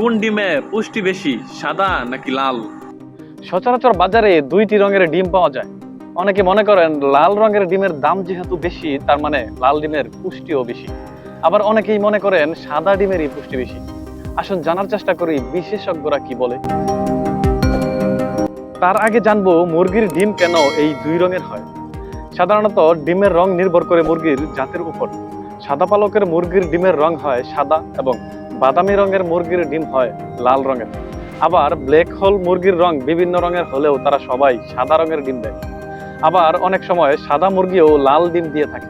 কোন ডিমে পুষ্টি বেশি, সাদা নাকি লাল? সচরাচর বাজারে দুইটি রঙের ডিম পাওয়া যায়। অনেকে মনে করেন লাল রঙের ডিমের দাম যেহেতু বেশি, তার মানে লাল ডিমের পুষ্টিও বেশি। আবার অনেকেই মনে করেন সাদা ডিমেরই পুষ্টি বেশি। আসুন জানার চেষ্টা করি বিশেষজ্ঞরা কি বলে। তার আগে জানব মুরগির ডিম কেন এই দুই রঙের হয়। সাধারণত ডিমের রং নির্ভর করে মুরগির জাতের উপর। সাদা পালকের মুরগির ডিমের রং হয় সাদা এবং বাদামি রঙের মুরগির ডিম হয় লাল রঙের। আবার ব্ল্যাক হোল মুরগির রং বিভিন্ন রঙের হলেও তারা সবাই সাদা রঙের ডিম দেয়। আবার অনেক সময় সাদা মুরগিও লাল ডিম দিয়ে থাকে।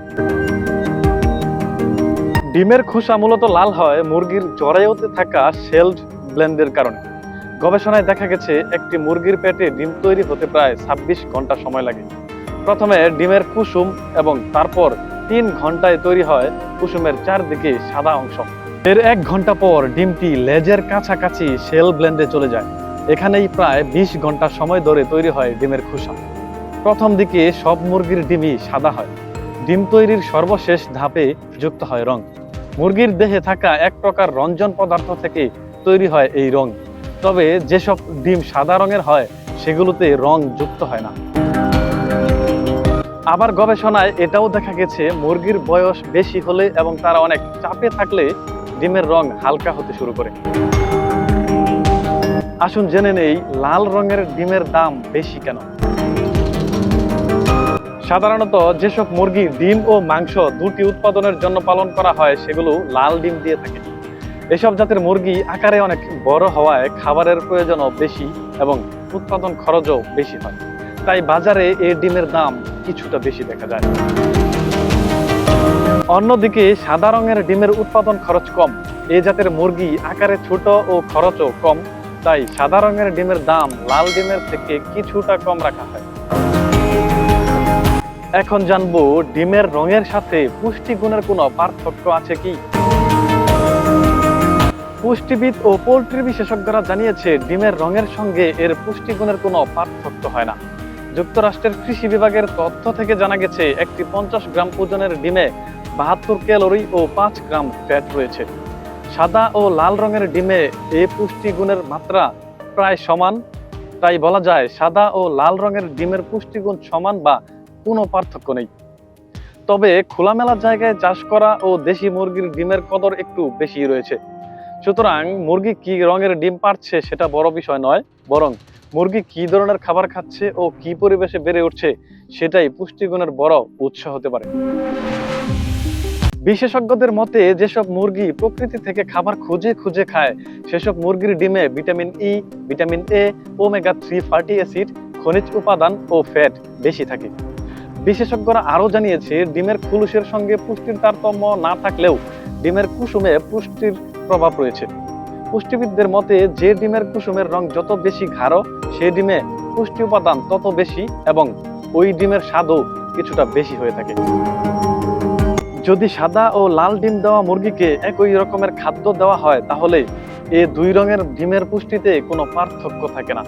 ডিমের খোসা মূলত লাল হয় মুরগির জরায়ুতে থাকা সেলড ব্লেন্ডের কারণে। গবেষণায় দেখা গেছে, একটি মুরগির পেটে ডিম তৈরি হতে প্রায় ছাব্বিশ ঘণ্টা সময় লাগে। প্রথমে ডিমের কুসুম এবং তারপর তিন ঘন্টায় তৈরি হয় কুসুমের চারদিকে সাদা অংশ। এর এক ঘণ্টা পর ডিমটি লেজের কাছাকাছি সেল ব্লেন্ডে চলে যায়। এখানেই প্রায় বিশ ঘণ্টা সময় ধরে তৈরি হয় ডিমের খোসা। প্রথম দিকে সব মুরগির ডিমই সাদা হয়। ডিম তৈরির সর্বশেষ ধাপে যুক্ত হয় রং। মুরগির দেহে থাকা এক প্রকার রঞ্জন পদার্থ থেকে তৈরি হয় এই রং। তবে যেসব ডিম সাদা রঙের হয়, সেগুলোতে রং যুক্ত হয় না। আবার গবেষণায় এটাও দেখা গেছে, মুরগির বয়স বেশি হলে এবং তারা অনেক চাপে থাকলে ডিমের রং হালকা হতে শুরু করে। আসুন জেনে নেই, লাল রঙের ডিমের দাম বেশি কেন? সাধারণত যেসব মুরগি ডিম ও মাংস দুটি উৎপাদনের জন্য পালন করা হয়, সেগুলো লাল ডিম দিয়ে থাকে। এসব জাতের মুরগি আকারে অনেক বড় হওয়ায় খাবারের প্রয়োজনও বেশি এবং উৎপাদন খরচও বেশি হয়। তাই বাজারে এই ডিমের দাম কিছুটা বেশি দেখা যায়। অন্যদিকে সাদা রঙের ডিমের উৎপাদন খরচ কম। এই জাতের মুরগি আকারে ছোট ও খরচও কম। তাই সাদা রঙের ডিমের দাম লাল ডিমের থেকে কিছুটা কম রাখা হয়। এখন জানব ডিমের রঙের সাথে পুষ্টিগুণের কোনো পার্থক্য আছে কি? পুষ্টিবিদ ও পোলট্রি বিশেষজ্ঞরা জানিয়েছে, ডিমের রঙের সঙ্গে এর পুষ্টিগুণের কোনো পার্থক্য হয় না। যুক্তরাষ্ট্রের কৃষি বিভাগের তথ্য থেকে জানা গেছে, একটি পঞ্চাশ গ্রাম ওজনের ডিমে বাহাত্তর ক্যালোরি ও পাঁচ গ্রাম ফ্যাট রয়েছে। সাদা ও লাল রঙের ডিমে এই পুষ্টিগুণের মাত্রা প্রায় সমান। তাই বলা যায়, সাদা ও লাল রঙের ডিমের পুষ্টিগুণ সমান বা কোনো পার্থক্য নেই। তবে খোলামেলা জায়গায় চাষ করা ও দেশি মুরগির ডিমের কদর একটু বেশি রয়েছে। সুতরাং মুরগি কি রঙের ডিম পারছে সেটা বড় বিষয় নয়, বরং মুরগি কি ধরনের খাবার খাচ্ছে ও কি পরিবেশে বেড়ে উঠছে সেটাই পুষ্টিগুণের বড় উৎস হতে পারে। বিশেষজ্ঞদের মতে, যেসব মুরগি প্রকৃতি থেকে খাবার খুঁজে খুঁজে খায়, সেসব মুরগির ডিমে vitamin E vitamin A omega three fatty acid খনিজ উপাদান ও ফ্যাট বেশি থাকে। বিশেষজ্ঞরা আরও জানিয়েছে, ডিমের খুলুসের সঙ্গে পুষ্টির তারতম্য না থাকলেও ডিমের কুসুমে পুষ্টির প্রভাব রয়েছে। পুষ্টিবিদদের মতে, যে ডিমের কুসুমের রং যত বেশি গাঢ়, সে ডিমে পুষ্টি উপাদান তত বেশি এবং ওই ডিমের স্বাদও কিছুটা বেশি হয়ে থাকে। যদি সাদা ও লাল ডিম দেওয়া মুরগিকে একই রকমের খাদ্য দেওয়া হয়, তাহলে এ দুই রঙের ডিমের পুষ্টিতে কোনো পার্থক্য থাকে না।